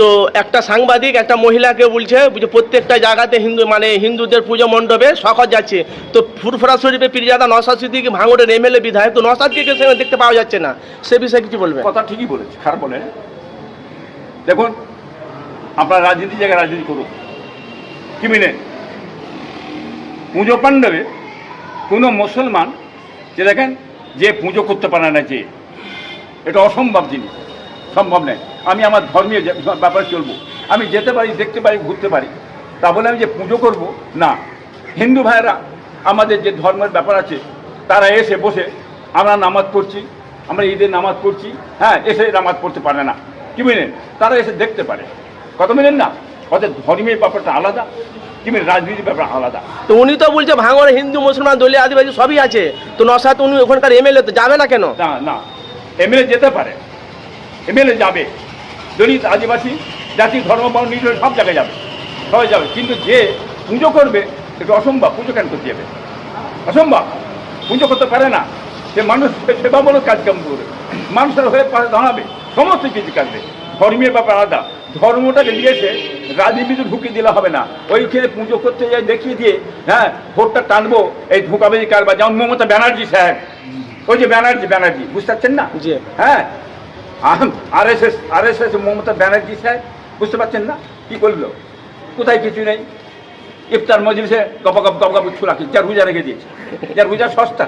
তো একটা সাংবাদিক, একটা মহিলাকে বলছে যে প্রত্যেকটা জায়গাতে হিন্দু মানে হিন্দুদের পুজো মণ্ডপে শখত যাচ্ছে। তো ফুরফুরা শরীফে পিরিজাদা নসাদ সিদ্দিকি ভাঙড়ের এমএলএ বিধায়ক, তো নসাদকে সেখানে দেখতে পাওয়া যাচ্ছে না। সে বিষয়ে কিছু বলবে? কথা ঠিকই বলেছে, খারাপ বলে দেখুন আপনার রাজনীতি জায়গায় রাজনীতি করুন কি মিলেন পুজো পাণ্ডবে কোনো মুসলমান, যে দেখেন, যে পুজো করতে পারে না যে, এটা অসম্ভব জিনিস। সম্ভব নয়। আমি আমার ধর্মীয় ব্যাপারে চলবো। আমি যেতে পারি দেখতে পারি ঘুরতে পারি। তা বলে আমি যে পুজো করব? না। হিন্দু ভাইয়েরা আমাদের যে ধর্মের ব্যাপার আছে তারা এসে বসে আমরা নামাজ পড়ছি আমরা ঈদের নামাজ পড়ছি হ্যাঁ এসে নামাজ পড়তে পারে না। কি মিলেন তারা এসে দেখতে পারে। কত মিলেন না? ওদের ধর্মের ব্যাপারটা আলাদা কি মিলেন রাজনীতির ব্যাপার আলাদা। তো উনি তো বলছে ভাঙড়ে হিন্দু মুসলমান দলীয় আদিবাসী সবই আছে। তো নসাদ উনি ওখানকার এমএলএ তো যাবে না কেন? না না। এমএলএ যেতে পারে। এমএলএ যাবে দলিত আদিবাসী জাতি ধর্ম বর্ণ সব জায়গায় যাবে সবাই যাবে। কিন্তু যে পুজো করবে এটা অসম্ভব পুজো কেন করতে যাবে? অসম্ভব পুজো করতে পারে না। সে মানুষ সেবা বলে কাজকাম করবে। মানুষের হয়ে পাশে দাঁড়াবে সমস্ত কিছু কাটবে। ধর্মীয় ব্যাপার আলাদা। ধর্মটাকে নিয়েছে রাজনীতিতে ঢুকিয়ে দিলে হবে না। ওইখানে পুজো করতে যাই দেখিয়ে দিয়ে হ্যাঁ ভোটটা টানবো এই ধোকাবাজি কারবার যেমন মমতা ব্যানার্জি সাহেব ওই যে ব্যানার্জি ব্যানার্জি বুঝতে পারছেন না। হ্যাঁ R S S R S S Mamata Banerjee সাহেব, বুঝতে পারছেন না? কি করল কোথায় কিছু নেই? ইফতার মজলিসে গপ গপ গপ গপ ছুলা চার রোজা রেখে দিয়েছে। চার রোজা সস্তা।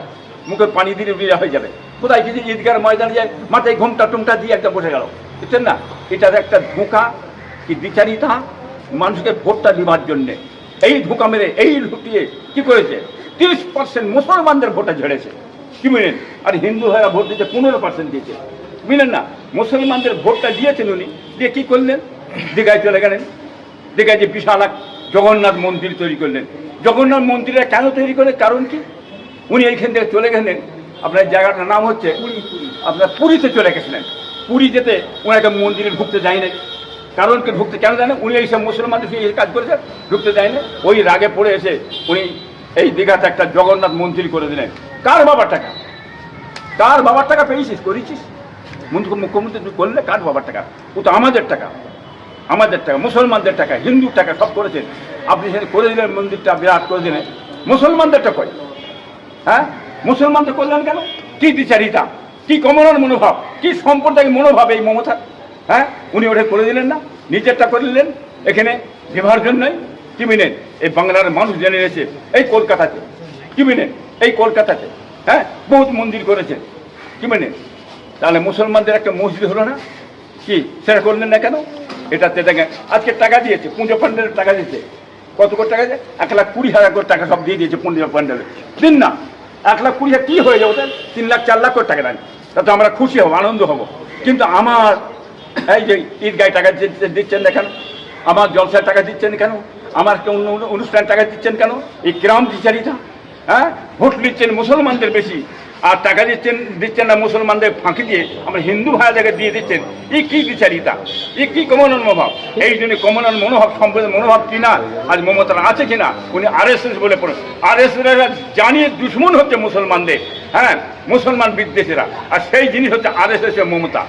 মুখে পানি দিলে রোজা হয়ে যাবে। কোথায় কিছু? ঈদগার ময়দানে যায়, মাথায় ঘুমটা টুমটা দিয়ে একটা বসে গেল। বুঝছেন না? এটার একটা ধোঁকা কি বিচারিতা? মানুষকে ভোটটা নেবার জন্যে। এই ধোঁকা মেরে, এই লুটিয়ে কি করেছে? তিরিশ পার্সেন্ট মুসলমানদের ভোটটা ঝেড়েছে। কি বুঝলেন আর হিন্দু হয়ে ভোট দিতে পনেরো পার্সেন্ট দিয়েছে। বুঝলেন না। মুসলমানদের ভোটটা দিয়েছেন উনি। দিয়ে কি করলেন? দীঘায় চলে গেলেন। দীঘায় যে বিশাল এক জগন্নাথ মন্দির তৈরি করলেন। জগন্নাথ মন্দিরটা কেন তৈরি করলেন কারণ কি? উনি এইখান থেকে চলে গেলেন। আপনার জায়গাটার নাম হচ্ছে আপনার পুরীতে চলে গেছিলেন। পুরী যেতে ওনাকে মন্দিরে ঢুকতে যায় না কারণ কি? ঢুকতে কেন জানেন উনি এইসব মুসলমানদের এই কাজ করেছেন ঢুকতে যায় না ওই রাগে পড়ে এসে উনি এই দীঘাতে একটা জগন্নাথ মন্দির করে দিলেন। কার বাবার টাকা? কার বাবার টাকা পেয়েছিস? করেছিস? মুখ্যমন্ত্রী করলে কার বাবার টাকা? ও তো আমাদের টাকা। আমাদের টাকা, মুসলমানদের টাকা, হিন্দুর টাকা সব করেছেন আপনি সেটা করে দিলেন, মন্দিরটা বিরাট করে দিলেন। মুসলমানদেরটা কই? হ্যাঁ? মুসলমানদের করলেন কেন? কি বিচারিতা কি কমনার মনোভাব? কি সম্প্রদায়িক মনোভাব এই মমতা? হ্যাঁ? উনি ওটা করে দিলেন না? নিজেরটা করে দিলেন। এখানে বিভাজন নয় কি মিনেন এই বাংলার মানুষ জেনে নিয়েছে এই কলকাতাতে। কি মিনেন এই কলকাতাতে। হ্যাঁ? বহুত মন্দির করেছে। কি মিনেন তাহলে মুসলমানদের একটা মসজিদ হলো না? কি? সেটা করলেন না কেন? এটাতে দেখেন, আজকে টাকা দিয়েছে, পুজো ফান্ডের টাকা দিয়েছে। কত করে টাকা দিয়েছে? এক লাখ কুড়ি হাজার করে টাকা সব দিয়ে দিয়েছে পুজো ফান্ডের। দিন না, এক লাখ কুড়ি হাজার কী হয়ে যাবে ওদের? তিন লাখ, চার লাখ করে টাকা দেন। তাতে আমরা খুশি হব, আনন্দ হব। কিন্তু আমার এই যে ঈদগায় টাকা দিচ্ছেন না কেন? আমার জলসার টাকা দিচ্ছেন কেন? আমার কোনো অনু- অনুষ্ঠান টাকা দিচ্ছেন কেন? এই গ্রাম বিচারিতা হ্যাঁ? ভোট নিচ্ছেন মুসলমানদের বেশি। আর টাকা দিচ্ছেন দিচ্ছেন না মুসলমানদের ফাঁকি দিয়ে আমরা হিন্দু ভাইদেরকে দিয়ে দিচ্ছেন। এই কি বিচারিতা? এই কি কমনন মনোভাব? এই জন্য কমনন মনোভাব সম্পর্কে মনোভাব কিনা আজ মমতার আছে কিনা উনি আর এস এস বলে পড়েন আর এস জানিয়ে দুশ্মন হচ্ছে মুসলমানদের। হ্যাঁ মুসলমান বিদ্বেষীরা। আর সেই জিনিস হচ্ছে আর এস এস মমতা।